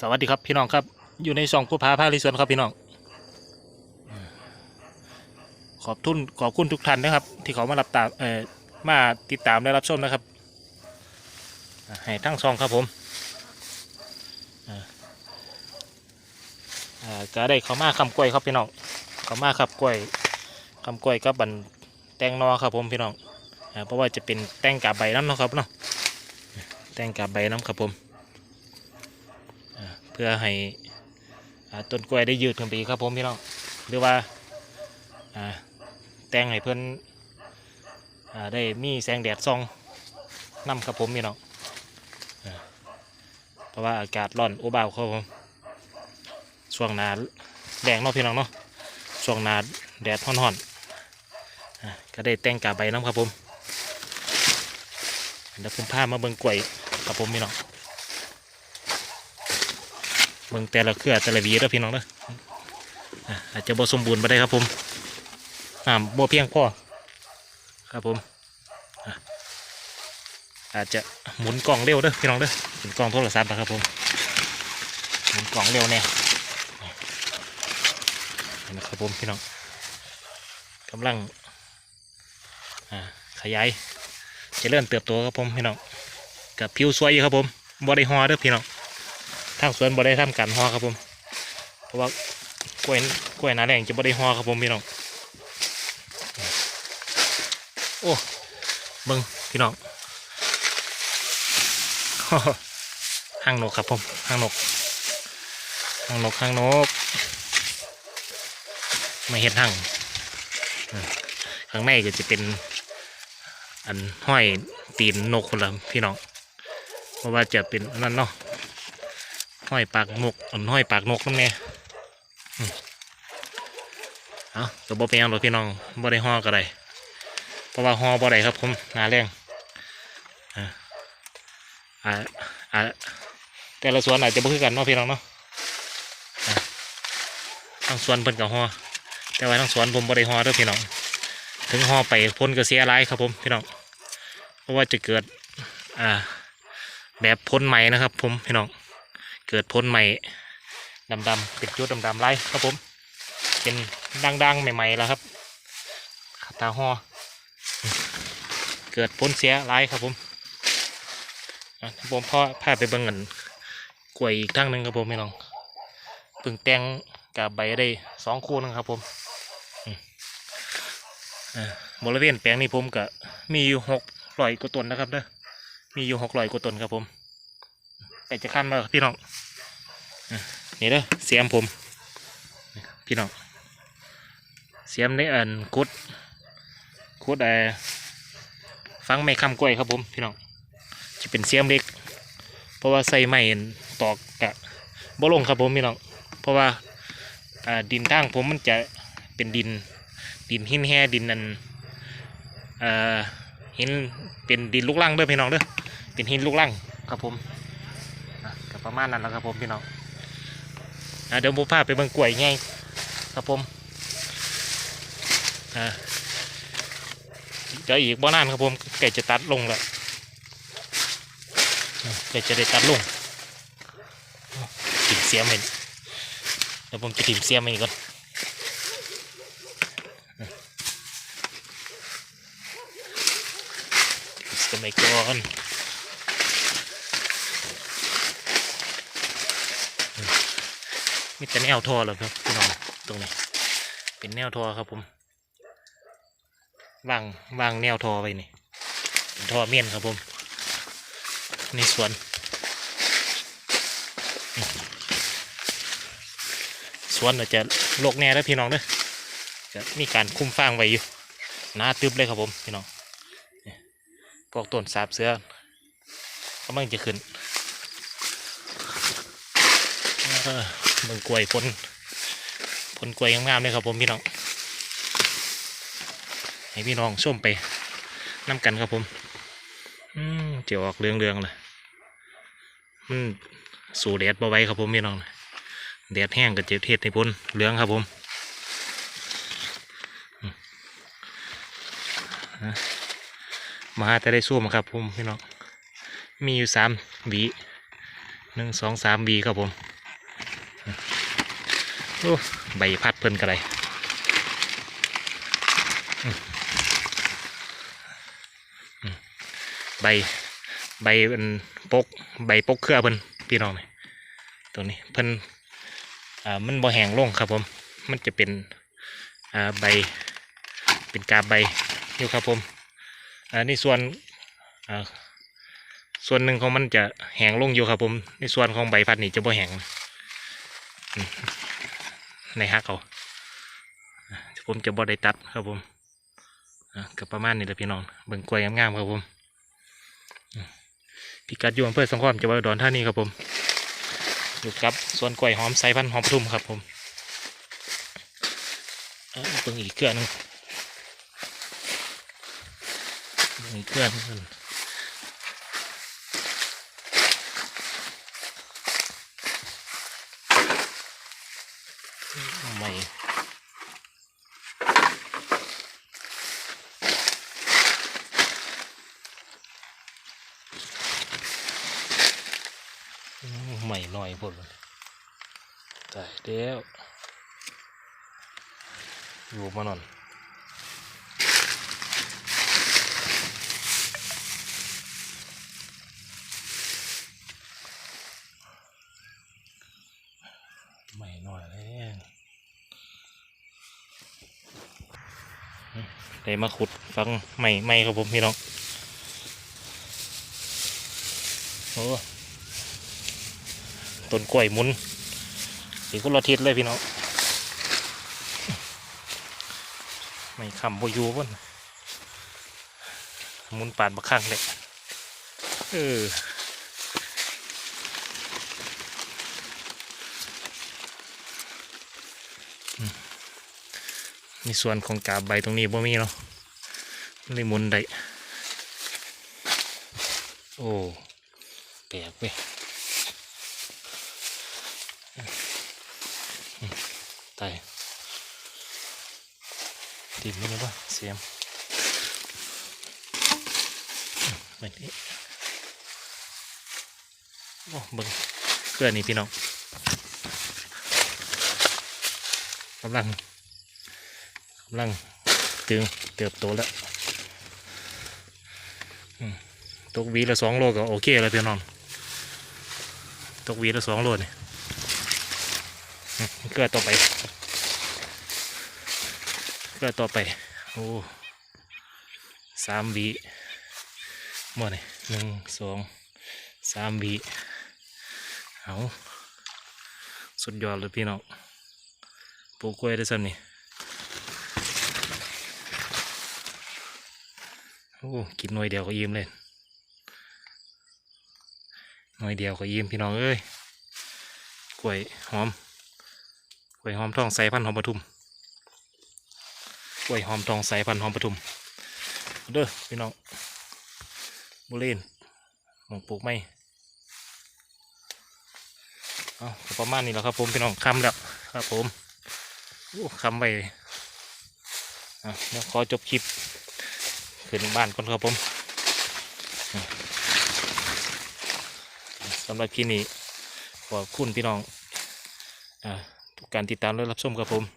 สวัสดีครับพี่น้องครับ อยู่ในช่องผู้พาพาคลิสวนครับพี่น้อง ขอบทุนขอบคุณทุกท่านนะครับ ที่เขามารับตามเอ่อมาติดตามและรับชมนะครับให้ทั้งซองครับผมอ่าอ่าก็ได้เขามาคำกล้วยครับพี่น้องเขามาขับกล้วยคำกล้วยกับบันแตงนอครับผมพี่น้องเพราะว่าจะเป็นแตงกาบใบน้ำนะครับเนาะแตงกาบใบน้ำครับผม เพื่อให้ต้นกล้วยได้ยืดขึ้นไปอีกครับผมพี่น้องหรือว่าแต่งให้เพื่อนอได้มีแสงแดดส่องนำครับผมพี่น้องเพราะว่าอากาศร้อนอุบาวครับผมช่วงหนาแดงเนาะพี่น้องเนาะช่วงหนาแดดร้อนๆก็ได้แต่งกาใบน้ำครับผมเดี๋ยวผมพามาเบิ่งกล้วยครับผมพี่น้อง บิ่งแต่ละเครือแต่ละวีแล้วพี่น้องเด้ออะอาจจะบ่สมบูรณ์ไปได้ครับผมน้ำบ่เพียงพอครับผมอาจจะหมุนกล่องเร็วเด้อพี่น้องเด้อหมุนกล่องโทรศัพท์นะครับผมหมุนกล่องเร็วแน่เห็นะครับผมพี่น้องกำลังขยายจะเริ่มเติบโตครับผมพี่น้องกับผิวสวยครับผมบ่ได้ฮอเด้อพี่น้อง ทางสวนบ่ได้ทำการห่อครับผม เพราะว่ากล้วยกล้วยนาแดงจะบ่ได้ห่อครับผมพี่น้อง โอ้เบิ่งพี่น้องหางนกครับผมหางนกหางนกหางนกไม่เห็นหางข้างในก็จะเป็นอันห้อยตีนนกคนละพี่น้อง เพราะว่าจะเป็นนั่นเนาะ ห้อยปากนกอันห้อยปากนกนั่นไงเอาตัวบ่เป็นยังหรอกพี่น้องบ่ได้ห่อก็ได้เพราะว่าห่อบ่ได้ครับผมหนาแรงอ่าอ่าอ่าแต่ละสวนอาจจะบ่คือกันเนาะพี่น้องเนาะอ่าทางสวนเพิ่นกับห่อแต่ว่าทางสวนผมบ่ได้ห่อเด้อพี่น้อง ถึงห่อไปพ้นก็เสียหลายครับผมพี่น้อง เพราะว่าจะเกิด อ่า แบบพ้นใหม่นะครับ ผมพี่น้อง เกิดพ้นใหม่ดำๆเป็นจุดดำๆไล่ครับผม เป็นดังๆ ใหม่ๆแล้วครับขัตาห่อเกิดพ้นเสียไล่ครับผมผมพ่อพาไปเบิ่งเงินกล้วยอีกทั้งหนึ่งครับผมพี่น้องเพึ่งแตงกับใบได้สองคู่นึงครับผมมอ่าบริเวณแปลงนี้ผมก็มีอยู่หกร้อยกว่าต้นนะครับเด้อมีอยู่หกร้อยกว่าต้นครับผม ไปจะขั้นมาพี่น้องนี่เด้อเสียมผม พี่น้องเสียมในอันคุดคุดเอ่อฟังไม้คำกล้วยครับผมพี่น้องจะเป็นเสียมเล็ก เพราะว่าใส่ไม้ตอกกะบ่ลงครับผมพี่น้องเพราะว่าดินทางผมมันจะเป็นดินดินหินแห่ดินนันเอ่อหินเป็นดินลูกลังเด้อพี่น้องเด้อเป็นหินลูกลังครับผม ประมาณนั้นแล้วครับผมพี่น้องอเดี๋ยวผมพาไปเบิ่งกล้วยไงครับผมอ่าเดี๋ยวอีกบ่นานครับผมไก่จะตัดลงแล้วอะไก่จะได้ตัดลงถิ่มเสียมเห็นเดี๋ยวผมจะถิ่มเสียมอีกก่อนสมัยก่อน มีแต่แนวทอแล้วครับพี่น้องตรงนี้ เป็นแนวทอครับผมวางวางแนวทอไว้นี่เป็นทอเมียนครับผมในสวนสวนอาจจะโลกแน่แล้วพี่น้องเด้อจะมีการคุ้มฟางไว้อยู่หนาตึบเลยครับผมพี่น้องนี่พวกต้นสาบเสือกำลังจะขึ้น เมืองกล้วยผลผลกล้วยงามๆเลยครับผมพี่น้องให้พี่น้องชมไปน้ำกันครับผม อืมเจียวออกเรืองๆเลยมันสู่แดดบ่ไว้ครับผมพี่น้องแดดแห้งกับเจ็บเทศในพ้นเหลืองครับผมมอะมาแต่ได้สู้มาครับผมพี่น้องมีอยู่สามวีหนึ่งสองสามวีครับผม โอ้ใบพัดเพิ่นกระไรใบใบเป็นปกใบปกเครือเพิ่นพี่น้องนี่ตัวนี้เพิ่นอ่ามันบ่แห้งลงครับผมมันจะเป็นอ่าใบเป็นกาบใบอยู่ครับผมอ่าในส่วนอ่าส่วนหนึ่งของมันจะแห้งลงอยู่ครับผม ในส่วนของใบพัดนี่จะบ่แห้งอืม ในฮักเอาผมจะบ่ได้ตัดครับผมอ่าก็ประมาณนี้แหละพี่น้องเบิ่งกล้วยงามๆครับผมอืมพิกัดอยู่อำเภอสังขมจังหวัดอุดรธานีครับผมอยู่กับสวนกล้วยหอมไซพันธ์หอมทุมครับผมอ่าเบิ่งอีกเกลือนึงเพื่อนเพื่อน ไม่ใหม่หน่อยพดเลยตายเดียวอยู่มานอน ใหม่หน่อยแล้ว ได้มาขุดฟังใหม่ใหม่ครับผมพี่น้องโอ้ต้นกล้วยมุนสีกุละทิศเลยพี่น้องไม่คำบยูบ่นมุนปาดบักข้างเลยเออ มีส่วนของกาบใบตรงนี้บ่มีเนาะมันเลยมุนได้โอ้แปลกเว้ยตายติดไหมนะวะเสียมอืมแบบนี้โอ้เบิ่งเกลือนี่พี่น้องกำลัง กำลังตึงเติบโตแล้วตกวีละสองโลก็โอเคแล้วพี่น้องตกวีละสองโลนี่เกลือต่อไปเกลือต่อไปโอ้สามวีหมดเลยหนึ่งสองสามวีเอาสุดยอดเลยพี่น้องปลูกกล้วยได้ซ้ำนี่ อ้กินหน่วยเดียวก็ยิ้มเลยหน่วยเดียวก็ยิ้มพี่น้องเอ้ยกล้วยหอมกล้วยหอมทองใสพันธุ์หอมปทุมกล้วยหอมทองใสพันธุ์หอมปทุมเด้อพี่น้องบุเรนหมองปลูกไม่เอาประมาณนี้แล้วครับผมพี่น้องคำแล้วครับผมโอ้คำไปอะเดี๋ยวขอจบคลิป ขึ้นบ้านก่อนครับผมสำหรับคลิปนี้ขอบคุณพี่น้องอาทุกการติดตามและรับชมครับผม